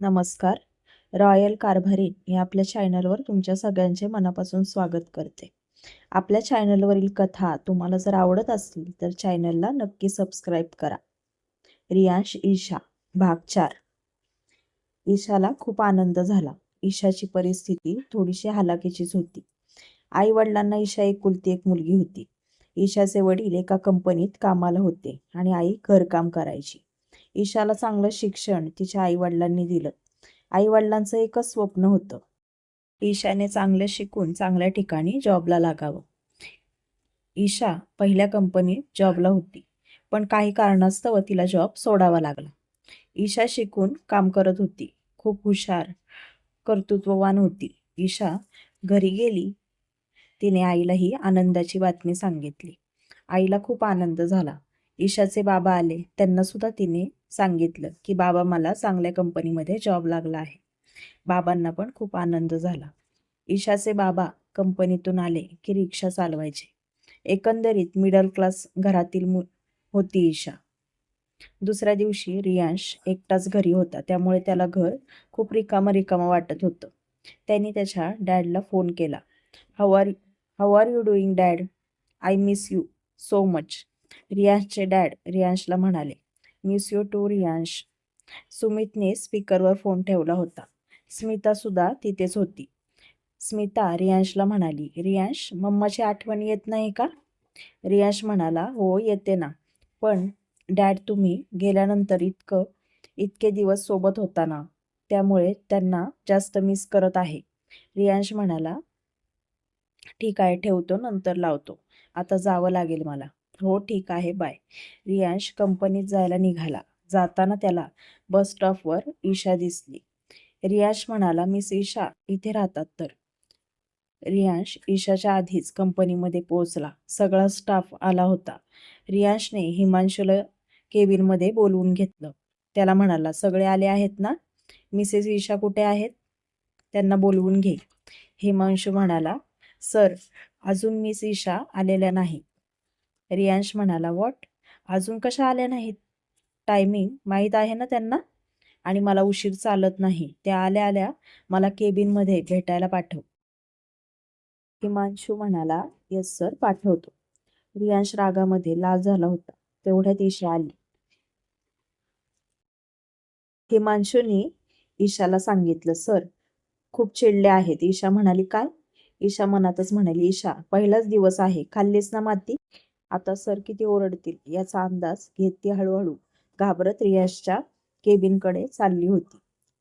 नमस्कार. रॉयल कारभारी या आपल्या चॅनलवर तुमच्या सगळ्यांचे मनापासून स्वागत करते. आपल्या चॅनलवरील कथा तुम्हाला जर आवडत असतील तर चॅनलला नक्की सबस्क्राईब करा. रियांश ईशा भाग चार. ईशाला खूप आनंद झाला. ईशाची परिस्थिती थोडीशी हालाकीचीच होती. आई वडिलांना ईशा एकुलती एक मुलगी होती. ईशाचे वडील एका कंपनीत कामाला होते आणि आई घरकाम करायची. ईशाला चांगलं शिक्षण तिच्या आईवडिलांनी दिलं. आईवडिलांचं एकच स्वप्न होतं. ईशाने चांगलं शिकून चांगल्या ठिकाणी जॉबला लागावं. ईशा पहिल्या कंपनीत जॉबला होती पण काही कारणास्तव तिला जॉब सोडावा लागला. ईशा शिकून काम करत होती. खूप हुशार कर्तृत्ववान होती. ईशा घरी गेली. तिने आईला ही आनंदाची बातमी सांगितली. आईला खूप आनंद झाला. ईशाचे बाबा आले. त्यांना सुद्धा तिने सांगितलं की बाबा मला चांगल्या कंपनीमध्ये जॉब लागला आहे. बाबांना पण खूप आनंद झाला. ईशाचे बाबा कंपनीतून आले की रिक्षा चालवायचे. एकंदरीत मिडल क्लास घरातील मु होती ईशा. दुसऱ्या दिवशी रियांश एकटाच घरी होता. त्यामुळे त्याला घर खूप रिकामं रिकामं वाटत होतं. त्यांनी त्याच्या डॅडला फोन केला. How are how are you doing dad I miss you so much रियांशचे dad रियांशला म्हणाले मिस यू टू रियांश सुमितने स्पीकरवर फोन ठेवला होता. स्मितासुद्धा तिथेच होती. स्मिता रियांशला म्हणाली रियांश मम्माची आठवण येत नाही का? रियांश म्हणाला हो येते ना. पण डॅड तुम्ही गेल्यानंतर इतकं इतके दिवस सोबत होता ना त्यामुळे त्यांना जास्त मिस करत आहे. रियांश म्हणाला ठीक आहे ठेवतो नंतर लावतो. आता जावं लागेल मला. हो ठीक आहे बाय. रियांश कंपनीत जायला निघाला. जाताना त्याला बस स्टॉपवर ईशा दिसली. रियांश म्हणाला मिस ईशा इथे राहतात तर. रियांश ईशाच्या आधीच कंपनीमध्ये पोहोचला. सगळा स्टाफ आला होता. रियांशने हिमांशूला केबिनमध्ये बोलवून घेतलं. त्याला म्हणाला सगळे आले आहेत ना? मिसेस ईशा कुठे आहेत? त्यांना बोलवून घे. हिमांशू म्हणाला सर अजून मिस ईशा आलेल्या नाही. रियांश म्हणाला वॉट? अजून कशा आल्या नाहीत? टायमिंग माहीत आहे ना त्यांना? आणि मला उशीर चालत नाही. त्या आल्या आल्या मला केबिनमध्ये भेटायला पाठव. हिमांशू म्हणाला येस सर पाठवतो. रियांश रागामध्ये लाल झाला होता. तेवढ्यात ईशा आली. हिमांशूनी ईशाला सांगितलं सर खूप चिडले आहेत. ईशा म्हणाली काय? ईशा मनातच म्हणाली ईशा पहिलाच दिवस आहे. खाल्लीस ना माती? आता सर किती ओरडतील याचा अंदाज घेत ती हळूहळू घाबरत रियांशच्या केबिनकडे चालली होती.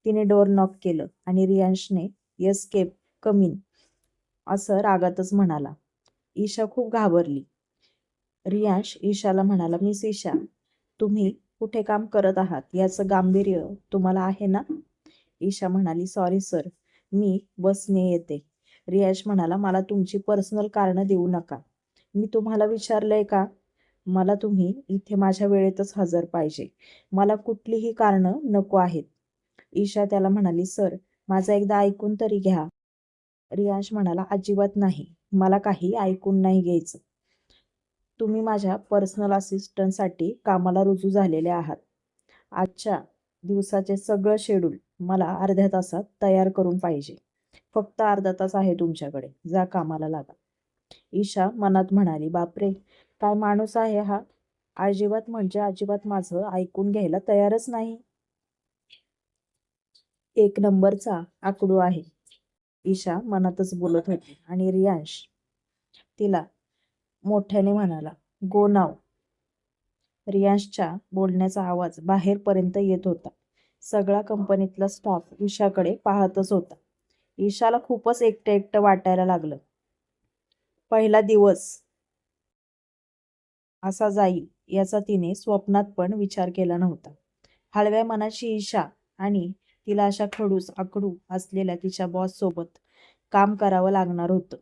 तिने डोअर नॉक केलं आणि रियांशने यस केप कमीन असं रागातच म्हणाला. ईशा खूप घाबरली. रियांश ईशाला म्हणाला मिस ईशा तुम्ही कुठे काम करत आहात? याचं गांभीर्य तुम्हाला आहे ना? ईशा म्हणाली सॉरी सर मी बसने येते. रियाश म्हणाला मला तुमची पर्सनल कारणं देऊ नका. मी तुम्हाला विचारलंय का? मला तुम्ही इथे माझ्या वेळेतच हजर पाहिजे. मला कुठलीही कारणं नको आहेत. ईशा त्याला म्हणाली सर माझं एकदा ऐकून तरी घ्या. रियांश म्हणाला अजिबात नाही. मला काही ऐकून नाही घ्यायचं. तुम्ही माझ्या पर्सनल असिस्टंटसाठी कामाला रुजू झालेले आहात. आजच्या दिवसाचे सगळं शेड्यूल मला अर्ध्या तासात तयार करून पाहिजे. फक्त अर्धा तास आहे तुमच्याकडे. जा कामाला लागा. ईशा मनात म्हणाली बापरे! काय माणूस आहे हा? अजिबात म्हणजे अजिबात माझं ऐकून घ्यायला तयारच नाही. एक नंबरचा आकडू आहे. ईशा मनातच बोलत होती आणि रियांश तिला मोठ्याने म्हणाला गो नाव. रियांशच्या बोलण्याचा आवाज बाहेरपर्यंत येत होता. सगळा कंपनीतला स्टाफ ईशाकडे पाहतच होता. ईशाला खूपच एकटं एकटं वाटायला लागलं. पहिला दिवस असा जाईल याचा तिने स्वप्नात पण विचार केला नव्हता. हळव्या मनाची ईशा आणि तिला अशा खडूस आकडू असलेल्या तिच्या बॉस सोबत काम करावं लागणार होतं.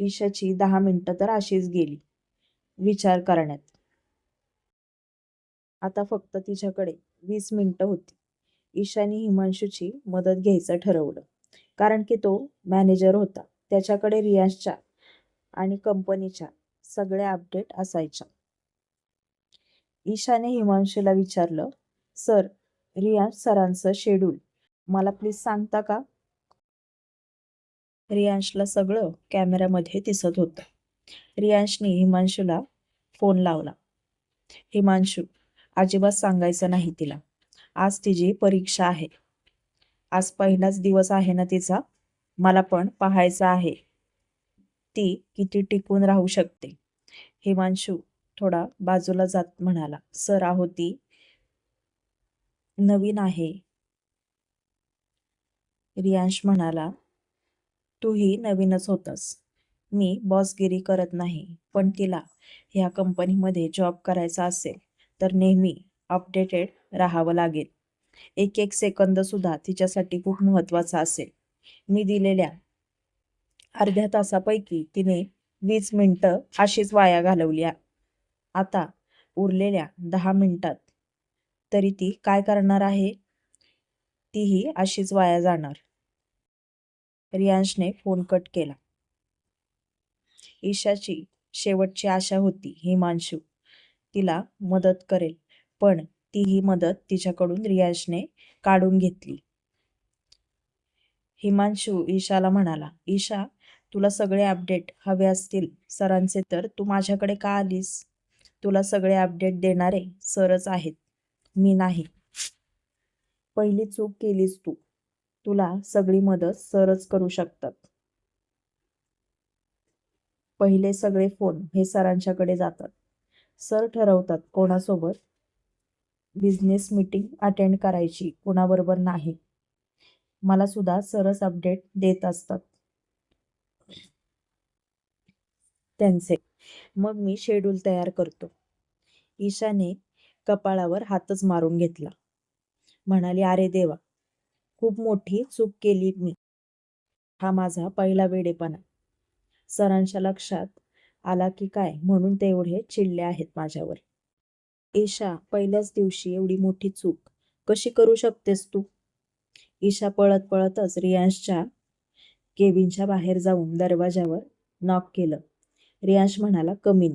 ईशाची दहा मिनिटं तर अशीच गेली विचार करण्यात. आता फक्त तिच्याकडे वीस मिनिटं होती. ईशाने हिमांशूची मदत घ्यायचं ठरवलं. कारण की तो मॅनेजर होता. त्याच्याकडे रियांशच्या आणि कंपनीच्या सगळ्या अपडेट असायच्या. ईशाने हिमांशूला विचारलं सर रियांश सरांचं शेड्यूल मला प्लीज सांगता का? रियांशला सगळं कॅमेऱ्यामध्ये दिसत होतं. रियांशने हिमांशूला फोन लावला. हिमांशू अजिबात सांगायचं नाही तिला. आज तिची परीक्षा आहे. आज पहिलाच दिवस आहे ना तिचा. मला पण पाहायचं आहे. ती किती टिकून राहू शकते? हिमांशू थोडा बाजूला जात म्हणाला सर आहो ती नवीन आहे. रियांश म्हणाला तूही नवीनच होतास. मी बॉसगिरी करत नाही पण तिला ह्या कंपनीमध्ये जॉब करायचा असेल तर नेहमी अपडेटेड राहावं लागेल. एक एक सेकंद सुद्धा तिच्यासाठी खूप महत्त्वाचा असेल. मी दिलेल्या अर्ध्या तासापैकी तिने वीस मिनिटं अशीच वाया घालवली आता उरलेल्या दहा मिनिटात तरी ती काय करणार आहे? तीही अशीच वाया जाणार. रियांशने फोन कट केला. ईशाची शेवटची आशा होती हिमांशू. तिला मदत करेल पण ती ही मदत तिच्याकडून रियाजने काढून घेतली. हिमांशू ईशाला म्हणाला ईशा तुला सगळे अपडेट हवे असतील सरांचे तर. तू माझ्याकडे का आलीस? तुला सगळे अपडेट देणारे सरच आहेत. मी नाही. पहिली चूक केलीस तू. तुला सगळी मदत सरच करू शकतात. पहिले सगळे फोन हे सरांच्याकडे जातात. सर ठरवतात कोणासोबत बिझनेस मीटिंग अटेंड करायची कोणाबरोबर नाही. मला सुद्धा सरस अपडेट देत असतात. त्यांचे. मग मी शेड्यूल तयार करतो. ईशाने कपाळावर हातच मारून घेतला. म्हणाली अरे देवा खूप मोठी चूक केली मी. हा माझा पहिला वेडेपणा. सरांच्या लक्षात आला की काय म्हणून ते एवढे चिडले आहेत माझ्यावर. ईशा पहिल्याच दिवशी एवढी मोठी चूक. कशी करू शकतेस तू? ईशा पळत पळतच रियांशच्या केबिनच्या बाहेर जाऊन दरवाजावर नॉक केलं. रियांश म्हणाला कमीन.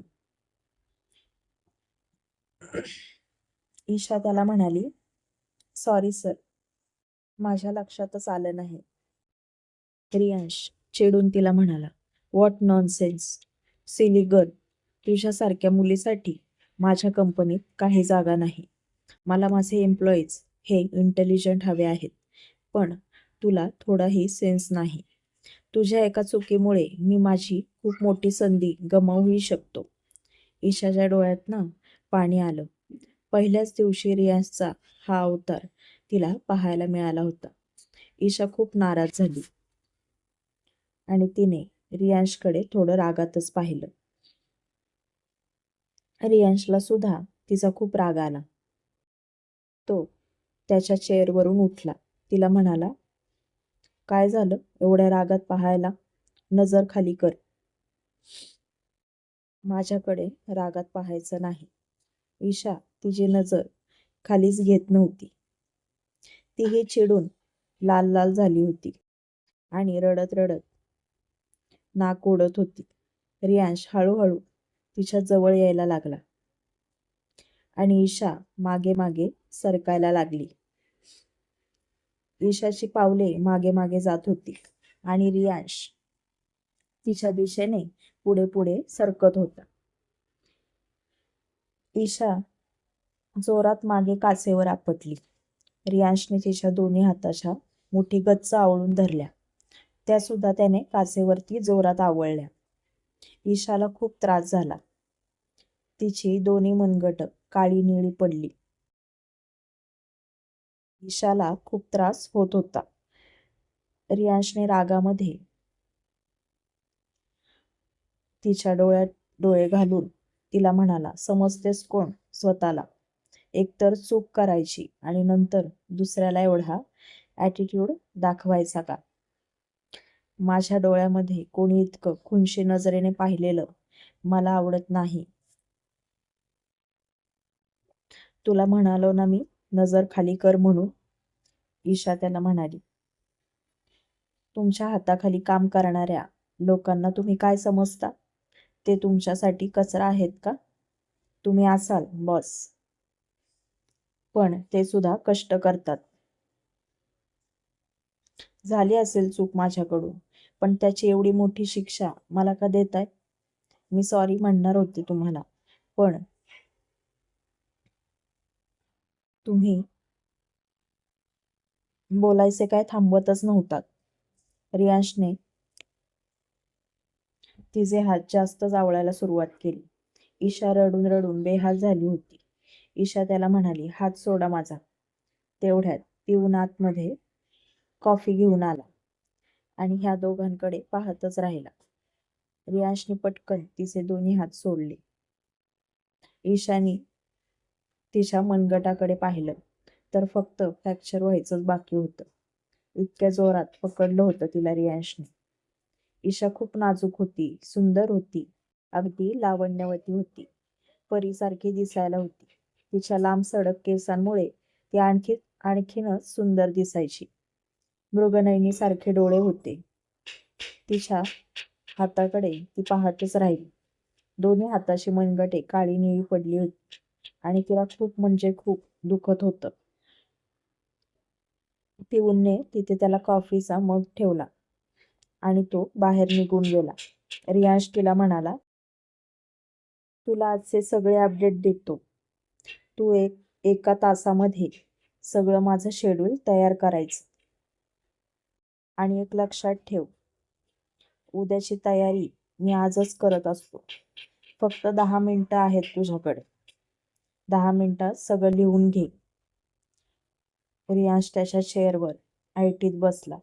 ईशा त्याला म्हणाली सॉरी सर माझ्या लक्षातच आलं नाही. रियांश चिडून तिला म्हणाला व्हॉट नॉनसेन्स सिली गर्ल तुझ्यासारख्या मुलीसाठी माझ्या कंपनीत काही जागा नाही. मला माझे एम्प्लॉईज हे इंटेलिजंट हवे आहेत. पण तुला थोडाही सेन्स नाही. तुझ्या एका चुकीमुळे मी माझी खूप मोठी संधी गमावूही शकतो. ईशाच्या डोळ्यातनं पाणी आलं. पहिल्याच दिवशी रियांशचा हा अवतार तिला पाहायला मिळाला होता. ईशा खूप नाराज झाली. आणि तिने रियांशकडे थोडं रागातच पाहिलं. रियांशला सुद्धा तिचा खूप राग आला. तो त्याच्या चेअरवरून उठला. तिला म्हणाला काय झालं? एवढ्या रागात पाहायला नजर खाली कर. माझ्याकडे रागात पाहायचं नाही. ईशा तिची नजर खालीच घेत नव्हती. तीही चिडून लाल लाल झाली होती आणि रडत रडत नाक ओढत होती. रियांश हळूहळू तिच्या जवळ यायला लागला. आणि ईशा मागे मागे सरकायला लागली. ईशाची पावले मागे मागे जात होती आणि रियांश तिच्या दिशेने पुढे पुढे सरकत होता. ईशा जोरात मागे काचेवर आपटली. रियांशने तिच्या दोन्ही हाताच्या मोठी गच्च आवळून धरल्या. त्या सुद्धा त्याने काचेवरती जोरात आवळल्या. ईशाला खूप त्रास झाला. तिची दोन्ही मनगट काळी निळी पडली. ईशाला खूप त्रास होत होता. रियांशने रागामध्ये तिच्या डोळ्यात डोळे घालून तिला म्हणाला समजतेस कोण? स्वतःला. एकतर चूक करायची आणि नंतर दुसऱ्याला एवढा ॲटिट्यूड दाखवायचा का? माझ्या डोळ्यामध्ये कोणी इतकं खुनशी नजरेने पाहिलेलं मला आवडत नाही. तुला म्हणालो ना मी नजर खाली कर म्हणून. ईशा त्याला म्हणाली तुमच्या हाताखाली काम करणाऱ्या लोकांना तुम्ही काय समजता? ते तुमच्यासाठी कचरा आहेत का? तुम्ही असाल बॉस. पण ते सुद्धा कष्ट करतात. झाली असेल चूक माझ्याकडून पण त्याची एवढी मोठी शिक्षा मला का देताय? मी सॉरी म्हणणार होते तुम्हाला पण तुम्ही. बोलायचे काय थांबवतच नव्हतात. रियांशने तिचे हात जास्त जावळायला सुरुवात केली. ईशा रडून रडून बेहाल झाली होती. ईशा त्याला म्हणाली हात सोडा माझा. तेवढ्यात ती आतमध्ये कॉफी घेऊन आला आणि ह्या दोघांकडे पाहतच राहिला. रियांशने पटकन तिचे दोन्ही हात सोडले. ईशानी तिच्या मनगटाकडे पाहिलं तर फक्त फ्रॅक्चर व्हायचंच बाकी होतं. इतक्या जोरात पकडलं होतं तिला रियांशने. ईशा खूप नाजूक होती सुंदर होती अगदी लावण्यवती होती. परीसारखी दिसायला होती. तिच्या लांब सडक केसांमुळे ती आणखी आणखीनच सुंदर दिसायची. मृगनयनीसारखे डोळे होते. तिच्या हाताकडे ती पाहतच राहिली. दोन्ही हाताची मनगटे काळी निळी पडली होती. आणि तिला खूप म्हणजे खूप दुखत होतं. पिऊनने तिथे त्याला कॉफीचा मग ठेवला आणि तो बाहेर निघून गेला. रियांश तिला म्हणाला तुला आजचे सगळे अपडेट देतो. तू एक एका तासामध्ये सगळं माझं शेड्यूल तयार करायचं. आणि एक लक्षात ठेव उद्याची तयारी मी आजच करत असतो. फक्त दहा मिनिटं आहेत तुझ्याकडे. दहा मिनिटात सगळं लिहून घे. रियांश त्याच्या चेअरवर आयटीत बसला.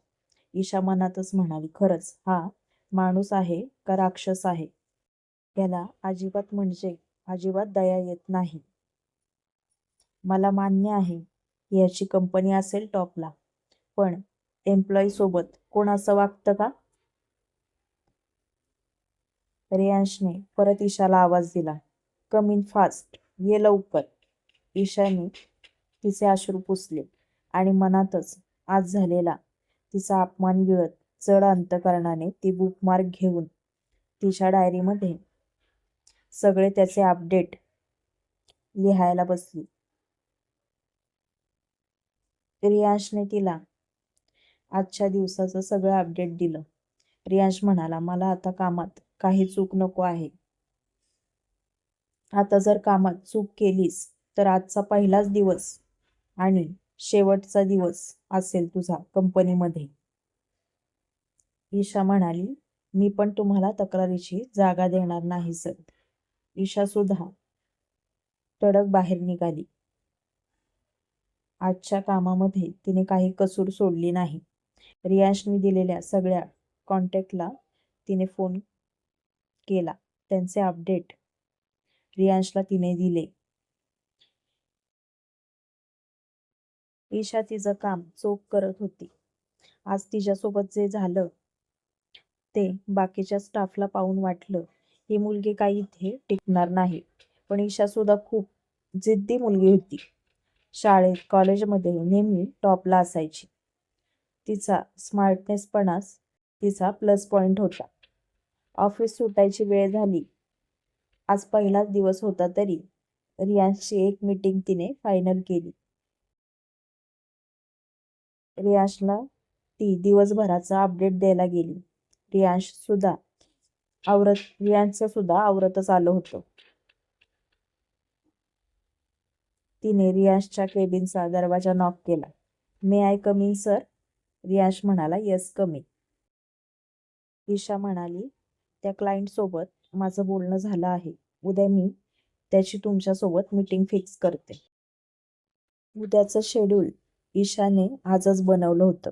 ईशा मनातच म्हणाली खरंच हा माणूस आहे का राक्षस आहे? याला अजिबात म्हणजे अजिबात दया येत नाही. मला मान्य आहे याची कंपनी असेल टॉपला. पण एम्प्लॉई सोबत कोण असं वागतं का? रियांशने परत ईशाला आवाज दिला कम इन फास्ट. ये लवकर ईशाने तिचे अश्रू पुसले आणि मनातच आज झालेला तिचा अपमान गिळत चढ अंतकरणाने ती बुकमार्क घेऊन तिच्या डायरीमध्ये सगळे त्याचे अपडेट लिहायला बसली. रियांशने तिला आजच्या दिवसाचं सगळं अपडेट दिलं. रियांश म्हणाला मला आता कामात काही चूक नको आहे. आता जर कामात चूक केलीस तर आजचा पहिलाच दिवस आणि शेवटचा दिवस असेल तुझा कंपनीमध्ये. ईशा म्हणाली मी पण तुम्हाला तक्रारीची जागा देणार नाही सर. ईशा सुद्धा तडक बाहेर निघाली. आजच्या कामामध्ये तिने काही कसूर सोडली नाही. रियांशने दिलेल्या सगळ्या कॉन्टॅक्टला तिने फोन केला. त्यांचे अपडेट रियांशला तिने दिले. ईशा तिचं काम चोख करत होती. आज तिच्यासोबत जे झालं ते बाकीच्या स्टाफला पाहून वाटलं. ही मुलगी काही इथे टिकणार नाही. पण ईशा सुद्धा खूप जिद्दी मुलगी होती. शाळेत कॉलेजमध्ये नेहमी टॉपला असायची. तिचा स्मार्टनेसपणास तिचा प्लस पॉइंट होता. ऑफिस सुटायची वेळ झाली. आज पहिलाच दिवस होता तरी रियांशची एक मीटिंग तिने फायनल केली. रियांशला ती दिवसभराचा अपडेट द्यायला गेली. रियांश सुद्धा आवरत रियांशचं सुद्धा आवरतच आलं होतं. तिने रियांशच्या केबिनचा दरवाजा नॉक केला. May I come in sir Riyansh म्हणाला यस कमी ईशा म्हणाली त्या क्लायंट सोबत माझं बोलणं झालं आहे. उद्या मी त्याची तुमच्यासोबत मीटिंग फिक्स करते. उद्याचं शेड्यूल ईशाने आजच बनवलं होतं.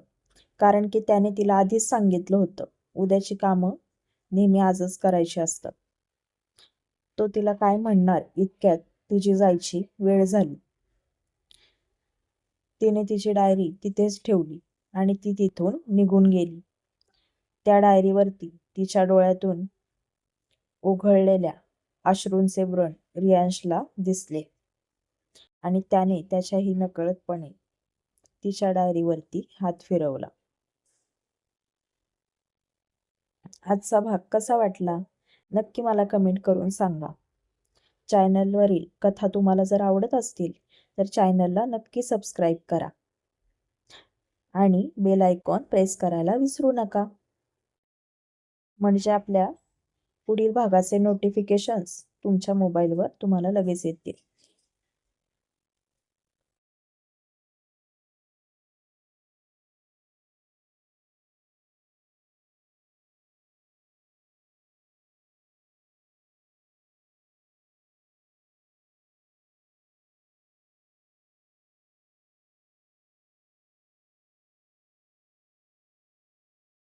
कारण की त्याने तिला आधीच सांगितलं होतं. उद्याची कामं नेहमी आजच करायची असतात. तो तिला काय म्हणणार इतक्यात तिची जायची वेळ झाली. तिने तिची डायरी तिथेच ठेवली आणि ती तिथून निघून गेली. त्या डायरीवरती तिच्या डोळ्यातून उघडलेल्या अश्रूंचे व्रण रियांशला दिसले. आणि त्याने त्याच्याही नकळतपणे तिच्या डायरीवरती हात फिरवला. आजचा भाग कसा वाटला? नक्की मला कमेंट करून सांगा. चॅनलवरील कथा तुम्हाला जर आवडत असतील तर चॅनलला नक्की सबस्क्राईब करा. आणि बेल आयकॉन प्रेस करायला विसरू नका. म्हणजे आपल्या पुढील भागाचे नोटिफिकेशन्स तुमच्या मोबाईलवर तुम्हाला लगेच येतील.